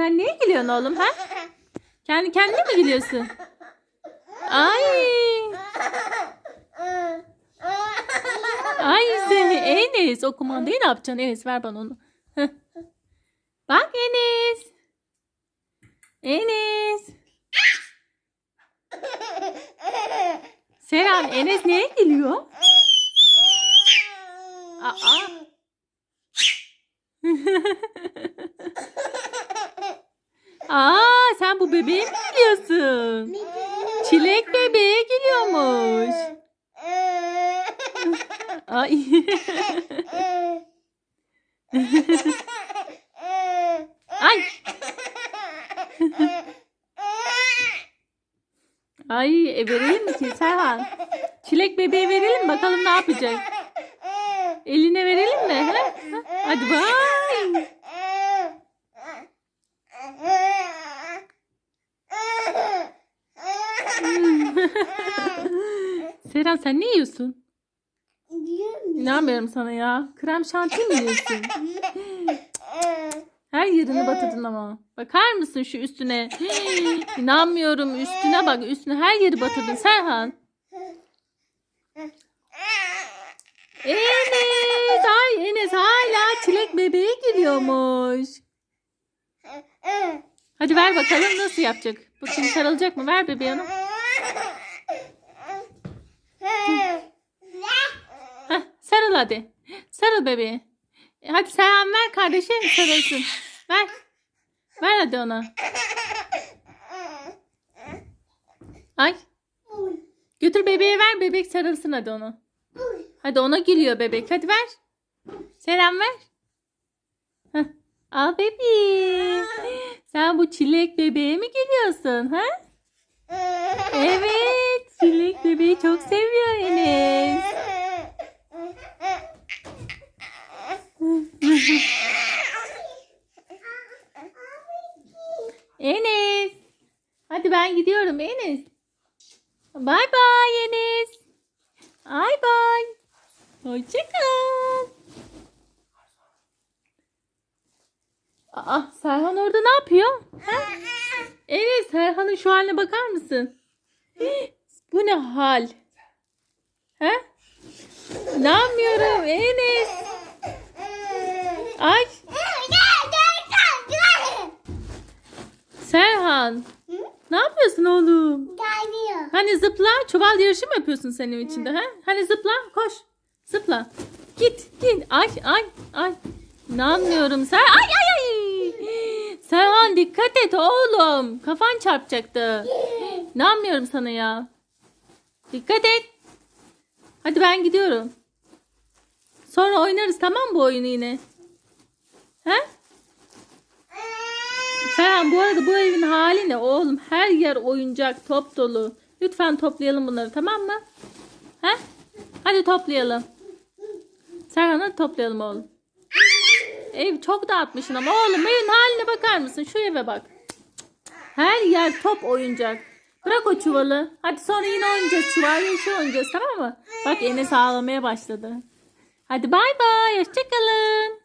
Sen niye gülüyorsun oğlum ha? Kendi kendine mi gülüyorsun? Ay. Ay seni Enes o kumandayı ne yapacaksın Enes ver bana onu. Bak Enes. Enes. Seren Enes niye gülüyor? Aa. Aa sen bu bebeğe mi gülüyorsun? Çilek bebeğe gülüyormuş. Ay. Ay. Ay e, verelim mi ki Serhan? Çilek bebeğe verelim bakalım ne yapacak. Eline verelim mi? Ha? Ha? Hadi bay. Serhan sen ne yiyorsun? İnanmıyorum sana ya. Krem şanti mi yiyorsun? Her yerini batırdın ama. Bakar mısın şu üstüne? İnanmıyorum üstüne bak üstüne her yeri batırdın Serhan. Enes ay Enes hala çilek bebeğe giriyormuş. Hadi ver bakalım nasıl yapacak. Bu şimdi sarılacak mı? Ver bebeğe onu. Heh, sarıl hadi. Sarıl bebeğe. E, Hadi Serhan ver kardeşe sarılsın. Ver. Ver hadi ona. Ay. Götür bebeğe ver bebek sarılsın hadi onu. Hadi ona gülüyor bebek. Hadi ver. Selam ver. Heh. Al bebeğim. Sen bu çilek bebeğe mi gülüyorsun ha? Evet. Çok seviyor Enes. Enes. Hadi ben gidiyorum Enes. Bay bay Enes. Bay bay. Hoşçakal. Aa, Serhan orada ne yapıyor? Ha? Enes Serhan'ın şu haline bakar mısın? Bu ne hal? He? İnanmıyorum Enes. Ay Serhan. Ne yapıyorsun oğlum? Hani zıpla çuval yarışı mı yapıyorsun senin içinde ha? Hani zıpla koş. Zıpla. Git git. Ay ay ay. İnanmıyorum sen. Ay ay ay. Serhan dikkat et oğlum. Kafan çarpacaktı. İnanmıyorum sana ya. Dikkat et. Hadi ben gidiyorum. Sonra oynarız tamam bu oyunu yine? He? Serhan bu arada bu evin hali ne oğlum? Her yer oyuncak, top dolu. Lütfen toplayalım bunları tamam mı? He? Hadi toplayalım. Serhan hadi toplayalım oğlum. Ev çok dağıtmışsın ama oğlum evin haline bakar mısın? Şu eve bak. Her yer top oyuncak. Bırak o çuvalı. Hadi sonra yine oynayacağız. Çuval yaşı oynayacağız tamam mı? Bak Enes ağlamaya başladı. Hadi bay bay. Hoşçakalın.